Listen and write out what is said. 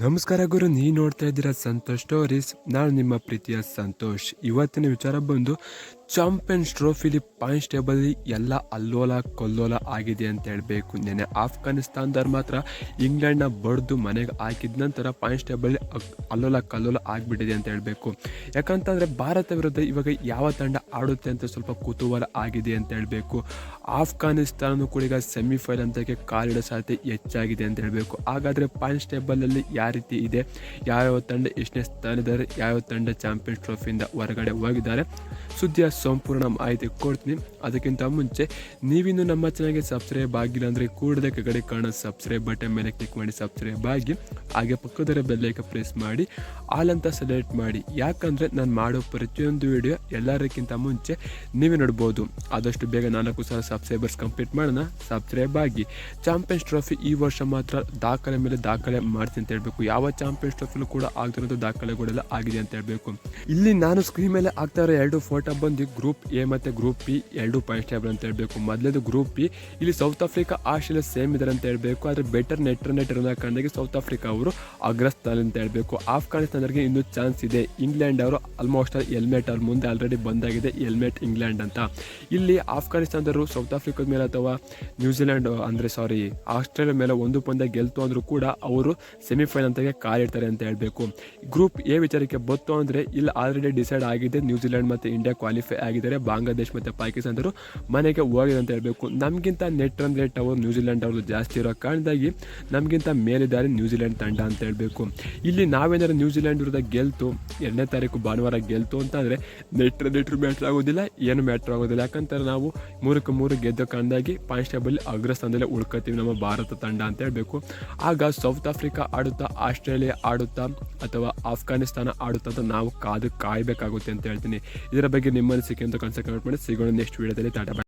ನಮಸ್ಕಾರ ಗುರು ನೀ ನೋಡ್ತಾ ಇದ್ದೀರಾ ಸಂತೋಷ್ ಸ್ಟೋರೀಸ್. ನಾನು ನಿಮ್ಮ ಪ್ರೀತಿಯ ಸಂತೋಷ್. ಇವತ್ತಿನ ವಿಚಾರ ಬಂದು ಚಾಂಪಿಯನ್ಸ್ ಟ್ರೋಫಿಲಿ ಪಾಯಿಂಟ್ಸ್ ಟೇಬಲ್ ಎಲ್ಲ ಅಲ್ಲೋಲ ಕೊಲ್ಲೋಲ ಆಗಿದೆ ಅಂತ ಹೇಳಬೇಕು. ನೆನೆ ಆಫ್ಘಾನಿಸ್ತಾನದವ್ರು ಮಾತ್ರ ಇಂಗ್ಲೆಂಡ್ನ ಬಡ್ದು ಮನೆಗೆ ಹಾಕಿದ ನಂತರ ಪಾಯಿಂಟ್ಸ್ ಟೇಬಲ್ ಅಲ್ಲೋಲ ಕಲ್ಲೋಲ ಆಗಿಬಿಟ್ಟಿದೆ ಅಂತ ಹೇಳಬೇಕು. ಯಾಕಂತಂದರೆ ಭಾರತ ವಿರುದ್ಧ ಇವಾಗ ಯಾವ ತಂಡ ಆಡುತ್ತೆ ಅಂತ ಸ್ವಲ್ಪ ಕುತೂಹಲ ಆಗಿದೆ ಅಂತ ಹೇಳಬೇಕು. ಆಫ್ಘಾನಿಸ್ತಾನ ಕೂಡ ಈಗ ಸೆಮಿಫೈನಲ್ ಅಂತಕ್ಕೆ ಕಾಲಿಡೋ ಸಾಧ್ಯತೆ ಹೆಚ್ಚಾಗಿದೆ ಅಂತ ಹೇಳಬೇಕು. ಹಾಗಾದರೆ ಪಾಯಿಂಟ್ಸ್ ಟೇಬಲಲ್ಲಿ ಯಾವ ರೀತಿ ಇದೆ? ಯಾವ್ಯಾವ ತಂಡ ಎಷ್ಟನೇ ಸ್ಥಾನದಾರೆ ಯಾವ್ಯಾವ ತಂಡ ಚಾಂಪಿಯನ್ಸ್ ಟ್ರೋಫಿಯಿಂದ ಹೊರಗಡೆ ಹೋಗಿದ್ದಾರೆ? ಸುದ್ದಿಯ સંપૂર્ણમ આઈ તે કોર્ટની ಅದಕ್ಕಿಂತ ಮುಂಚೆ ನೀವಿನ್ನು ನಮ್ಮ ಚಾನಲ್ಗೆ ಸಬ್ಸ್ಕ್ರೈಬ್ ಆಗಿಲ್ಲ ಅಂದರೆ ಕೂಡಲೇ ಕಡೆ ಕಾಣೋ ಸಬ್ಸ್ಕ್ರೈಬ್ ಬಟನ್ ಮೇಲೆ ಕ್ಲಿಕ್ ಮಾಡಿ ಸಬ್ಸ್ಕ್ರೈಬ್ ಆಗಿ, ಹಾಗೆ ಪಕ್ಕದರ ಬೆಲ್ಲೈಕ ಪ್ರೆಸ್ ಮಾಡಿ ಆಲ್ ಅಂತ ಸೆಲೆಕ್ಟ್ ಮಾಡಿ. ಯಾಕಂದರೆ ನಾನು ಮಾಡೋ ಪ್ರತಿಯೊಂದು ವಿಡಿಯೋ ಎಲ್ಲರಕ್ಕಿಂತ ಮುಂಚೆ ನೀವೇ ನೋಡ್ಬೋದು. ಆದಷ್ಟು ಬೇಗ ನಾಲ್ಕು ಸಾವಿರ ಸಬ್ಸ್ಕ್ರೈಬರ್ಸ್ ಕಂಪ್ಲೀಟ್ ಮಾಡೋಣ ಸಬ್ಸ್ಕ್ರೈಬ್ ಆಗಿ. ಚಾಂಪಿಯನ್ಸ್ ಟ್ರೋಫಿ ಈ ವರ್ಷ ಮಾತ್ರ ದಾಖಲೆ ಮೇಲೆ ದಾಖಲೆ ಮಾಡ್ತೀನಿ ಅಂತ ಹೇಳಬೇಕು. ಯಾವ ಚಾಂಪಿಯನ್ಸ್ ಟ್ರೋಫಿಲೂ ಕೂಡ ಆಗ್ತಿರೋದು ದಾಖಲೆಗಳೆಲ್ಲ ಆಗಿದೆ ಅಂತ ಹೇಳಬೇಕು. ಇಲ್ಲಿ ನಾನು ಸ್ಕ್ರೀನ್ ಮೇಲೆ ಆಗ್ತಾ ಇರೋ ಎರಡು ಫೋಟೋ ಬಂದು ಗ್ರೂಪ್ ಎ ಮತ್ತು ಗ್ರೂಪ್ ಬಿ ಎರಡು ಪಾಯಿಂಟ್ ಟೇಬಲ್ ಅಂತ ಹೇಳಬೇಕು. ಮೊದಲೇದು ಗ್ರೂಪ್ ಬಿ ಇಲ್ಲಿ ಸೌತ್ ಆಫ್ರಿಕಾ ಆಸ್ಟ್ರೇಲಿಯಾ ಸೇಮ್ ಇದ್ದಾರೆ ಅಂತ ಹೇಳಬೇಕು. ಆದರೆ ಬೆಟರ್ ನೆಟ್ ನೆಟ್ ಇರೋದ ಕಾರಣಕ್ಕೆ ಸೌತ್ ಆಫ್ರಿಕಾ ಅವರು ಅಗ್ರಸ್ಥಾನ ಅಂತ ಹೇಳಬೇಕು. ಆಫ್ಘಾನಿಸ್ತಾನರಿಗೆ ಇನ್ನೂ ಚಾನ್ಸ್ ಇದೆ. ಇಂಗ್ಲೆಂಡ್ ಅವರು ಆಲ್ಮೋಸ್ಟ್ ಹೆಲ್ಮೆಟ್ ಅವ್ರ ಮುಂದೆ ಆಲ್ರೆಡಿ ಬಂದಾಗಿದೆ. ಹೆಲ್ಮೆಟ್ ಇಂಗ್ಲೆಂಡ್ ಅಂತ. ಇಲ್ಲಿ ಆಫ್ಘಾನಿಸ್ತಾನದವರು ಸೌತ್ ಆಫ್ರಿಕಾದ ಮೇಲೆ ಅಥವಾ ನ್ಯೂಜಿಲೆಂಡ್ ಅಂದರೆ ಸಾರಿ ಆಸ್ಟ್ರೇಲಿಯಾ ಮೇಲೆ ಒಂದು ಪಂದ್ಯ ಗೆಲ್ತು ಅಂದರೂ ಕೂಡ ಅವರು ಸೆಮಿಫೈನಲ್ ಅಂತಗೆ ಕಾಲಿಡ್ತಾರೆ ಅಂತ ಹೇಳಬೇಕು. ಗ್ರೂಪ್ ಎ ವಿಚಾರಕ್ಕೆ ಬತ್ತು ಅಂದರೆ ಇಲ್ಲಿ ಆಲ್ರೆಡಿ ಡಿಸೈಡ್ ಆಗಿದೆ. ನ್ಯೂಜಿಲೆಂಡ್ ಮತ್ತು ಇಂಡಿಯಾ ಕ್ವಾಲಿಫೈ ಆಗಿದ್ದಾರೆ. ಬಾಂಗ್ಲಾದೇಶ್ ಮತ್ತು ಮನೆಗೆ ಹೋಗಿದೆ ಅಂತ ಹೇಳಬೇಕು. ನಮಗಿಂತ ನೆಟ್ ರನ್ ರೇಟ್ ಅವರು ನ್ಯೂಜಿಲೆಂಡ್ ಅವರು ಜಾಸ್ತಿ ಇರೋ ಕಾರಣದಾಗಿ ನಮಗಿಂತ ಮೇಲಿದ್ದಾರೆ ನ್ಯೂಜಿಲೆಂಡ್ ತಂಡ ಅಂತ ಹೇಳಬೇಕು. ಇಲ್ಲಿ ನಾವೇನಾದ್ರು ನ್ಯೂಜಿಲೆಂಡ್ ವಿರುದ್ಧ ಗೆಲ್ತು, ಎರಡನೇ ತಾರೀಕು ಭಾನುವಾರ ಗೆಲ್ತು ಅಂತಂದರೆ ನೆಟ್ ನೆಟ್ರು ಮ್ಯಾಟ್ರ್ ಆಗೋದಿಲ್ಲ, ಏನು ಮ್ಯಾಟ್ರ್ ಆಗೋದಿಲ್ಲ. ಯಾಕಂತಾರೆ ನಾವು ಮೂರಕ್ಕೆ ಮೂರು ಗೆದ್ದ ಕಾರಣದಾಗಿ ಪಾಯಿಂಟ್ ಟೇಬಲ್ ಅಗ್ರಸ್ಥಾನದಲ್ಲಿ ಉಳ್ಕೊತೀವಿ ನಮ್ಮ ಭಾರತ ತಂಡ ಅಂತ ಹೇಳಬೇಕು. ಆಗ ಸೌತ್ ಆಫ್ರಿಕಾ ಆಡುತ್ತಾ ಆಸ್ಟ್ರೇಲಿಯಾ ಆಡುತ್ತಾ, ಅಥವಾ ಆಫ್ಘಾನಿಸ್ತಾನ ಆಡುತ್ತಾ ಅಂತ ನಾವು ಕಾದು ಕಾಯಬೇಕಾಗುತ್ತೆ ಅಂತ ಹೇಳ್ತೀನಿ. ಇದರ ಬಗ್ಗೆ ನಿಮ್ಮ ಅನಿಸಿಕೆ ಅಂತ ಕನ್ಸಲ್ಟ್ ಮಾಡಿ. ಸಿಗೋಣ ನೆಕ್ಸ್ಟ್ la teletrata.